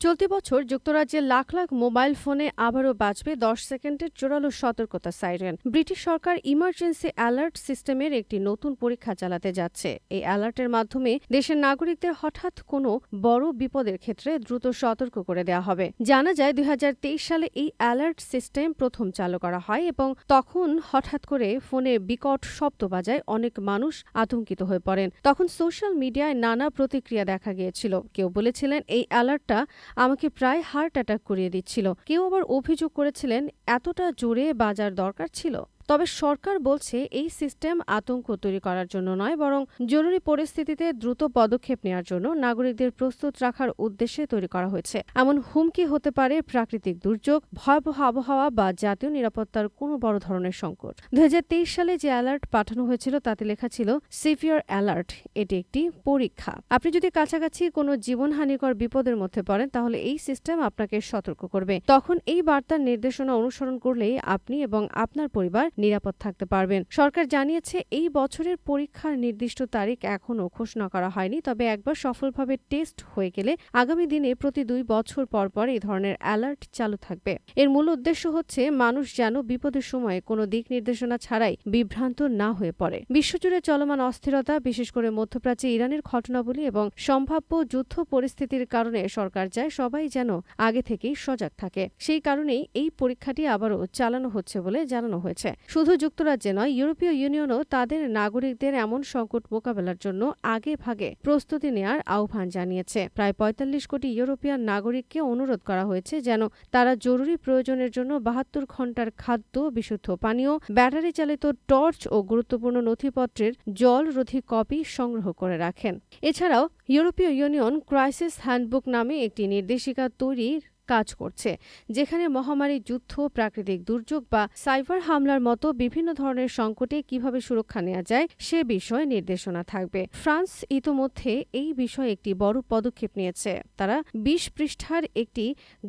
চলতি বছর যুক্তরাজ্যের লাখ লাখ মোবাইল ফোনে আবারও বাজবে দশ সেকেন্ডের জোরালো সতর্কতা সাইরেন। ব্রিটিশ সরকার ইমার্জেন্সি অ্যালার্ট সিস্টেমের একটি নতুন পরীক্ষা চালাতে যাচ্ছে। এই অ্যালার্টের মাধ্যমে দেশের নাগরিকদের হঠাৎ কোনো বড় বিপদের ক্ষেত্রে দ্রুত সতর্ক করে দেওয়া হবে। জানা যায়, দুই হাজার তেইশ সালে এই অ্যালার্ট সিস্টেম প্রথম চালু করা হয় এবং তখন হঠাৎ করে ফোনে বিকট শব্দ বাজায় অনেক মানুষ আতঙ্কিত হয়ে পড়েন। তখন সোশ্যাল মিডিয়ায় নানা প্রতিক্রিয়া দেখা গিয়েছিল। কেউ বলেছিলেন, এই অ্যালার্টটা আমাকে প্রায় হার্ট অ্যাটাক করিয়ে দিচ্ছিল। কেউ আবার অভিযোগ করেছিলেন, এতটা জোরে বাজার দরকার ছিল। তবে সরকার বলছে এই সিস্টেম আতঙ্ক তৈরি করার জন্য নয়, বরং জরুরি পরিস্থিতিতে দ্রুত পদক্ষেপ নেওয়ার জন্য নাগরিকদের প্রস্তুত রাখার উদ্দেশ্যে তৈরি করা হয়েছে। এমন হুমকি হতে পারে প্রাকৃতিক দুর্যোগ, ভয়াবহ আবহাওয়া বা জাতীয় নিরাপত্তার কোনো বড় ধরনের সংকট। দু হাজার তেইশ সালে যে অ্যালার্ট পাঠানো হয়েছিল, তাতে লেখা ছিল সিভিয়ার অ্যালার্ট এটি একটি পরীক্ষা। আপনি যদি কাছাকাছি কোনো জীবনহানিকর বিপদের মধ্যে পড়েন, তাহলে এই সিস্টেম আপনাকে সতর্ক করবে। তখন এই বার্তার নির্দেশনা অনুসরণ করলেই আপনি এবং আপনার পরিবার নিরাপদ থাকতে পারবেন। সরকার জানিয়েছে, এই বছরের পরীক্ষার নির্দিষ্ট তারিখ এখনও ঘোষণা করা হয়নি, তবে একবার সফলভাবে টেস্ট হয়ে গেলে আগামী দিনে প্রতি দুই বছর পর পর এই ধরনের অ্যালার্ট চালু থাকবে। এর মূল উদ্দেশ্য হচ্ছে, মানুষ যেন বিপদের সময় কোনো দিক নির্দেশনা ছাড়াই বিভ্রান্ত না হয়ে পড়ে। বিশ্বজুড়ে চলমান অস্থিরতা, বিশেষ করে মধ্যপ্রাচ্যে ইরানের ঘটনাবলী এবং সম্ভাব্য যুদ্ধ পরিস্থিতির কারণে সরকার চায় সবাই যেন আগে থেকেই সজাগ থাকে। সেই কারণেই এই পরীক্ষাটি আবারও চালানো হচ্ছে বলে জানানো হয়েছে। শুধু যুক্তরাজ্যে নয়, ইউরোপীয় ইউনিয়নও তাদের নাগরিকদের এমন সংকট মোকাবেলার জন্য আগে ভাগে প্রস্তুতি নেয়ার আহ্বান জানিয়েছে। প্রায় পঁয়তাল্লিশ কোটি ইউরোপিয়ান নাগরিককে অনুরোধ করা হয়েছে যেন তারা জরুরি প্রয়োজনের জন্য বাহাত্তর ঘণ্টার খাদ্য, বিশুদ্ধ পানীয় ব্যাটারি চালিত টর্চ ও গুরুত্বপূর্ণ নথিপত্রের জলরোধী কপি সংগ্রহ করে রাখেন। এছাড়াও ইউরোপীয় ইউনিয়ন ক্রাইসিস হ্যান্ডবুক নামে একটি নির্দেশিকা তৈরির কাজ করছে, যেখানে মহামারী যুদ্ধ, প্রাকৃতিক দুর্যোগ বা সাইবার হামলার মতো বিভিন্ন ধরনের সংকটে কীভাবে সুরক্ষা নেওয়া যায়, সে বিষয়ে নির্দেশনা থাকবে। ফ্রান্স ইতোমধ্যে এই বিষয়ে একটি বড় পদক্ষেপ নিয়েছে। তারা বিশ পৃষ্ঠার একটি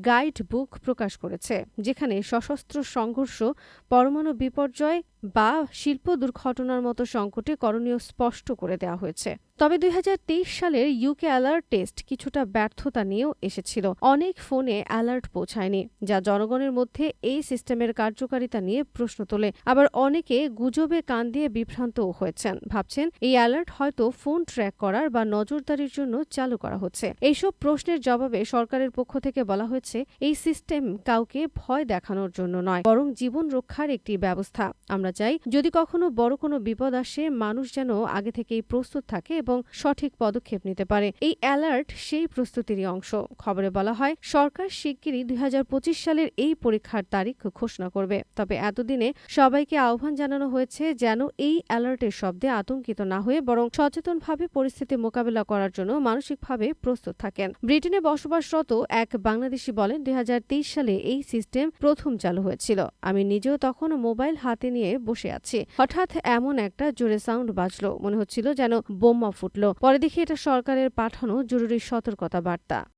গাইড বুক প্রকাশ করেছে, যেখানে সশস্ত্র সংঘর্ষ, পরমাণু বিপর্যয় বা শিল্প দুর্ঘটনার মতো সংকটে করণীয় স্পষ্ট করে দেওয়া হয়েছে। তবে দুই হাজার তেইশ সালের ইউকে অ্যালার্ট টেস্ট কিছুটা ব্যর্থতা নিয়েও এসেছিল। অনেক ফোনে অ্যালার্ট পৌঁছায়নি, যা জনগণের মধ্যে এই সিস্টেমের কার্যকারিতা নিয়ে প্রশ্ন তোলে। আবার অনেকে গুজবে কান দিয়ে বিভ্রান্তও হয়েছেন। ভাবছেন এই অ্যালার্ট হয়তো ফোন ট্র্যাক করার বা নজরদারির জন্য চালু করা হচ্ছে। এইসব প্রশ্নের জবাবে সরকারের পক্ষ থেকে বলা হয়েছে, এই সিস্টেম কাউকে ভয় দেখানোর জন্য নয়, বরং জীবন রক্ষার একটি ব্যবস্থা। আমরা চাই, যদি কখনো বড় কোনো বিপদ আসে, মানুষ যেন আগে থেকেই প্রস্তুত থাকে এবং সঠিক পদক্ষেপ নিতে পারে। এই অ্যালার্ট সেই প্রস্তুতিরই অংশ। খবরে বলা হয়, সরকার শিগগিরই দুই সালের এই পরীক্ষার তারিখ ঘোষণা করবে। তবে এতদিনে সবাইকে আহ্বান জানানো হয়েছে যেন এই অ্যালার্টের শব্দে আতঙ্কিত না হয়ে বরং সচেতনভাবে পরিস্থিতি মোকাবেলা করার জন্য মানসিকভাবে প্রস্তুত থাকেন। ব্রিটেনে বসবাসরত এক বাংলাদেশি বলেন, দুই হাজার তেইশ সালে এই সিস্টেম প্রথম চালু হয়েছিল। আমি নিজেও তখন মোবাইল হাতে নিয়ে বসে আছে। হঠাৎ এমন একটা জোরে সাউন্ড বাজলো। মনে হচ্ছিল যেন বোমা ফুটলো। পরে দেখি এটা সরকারের পাঠানো জরুরি সতর্কতা বার্তা।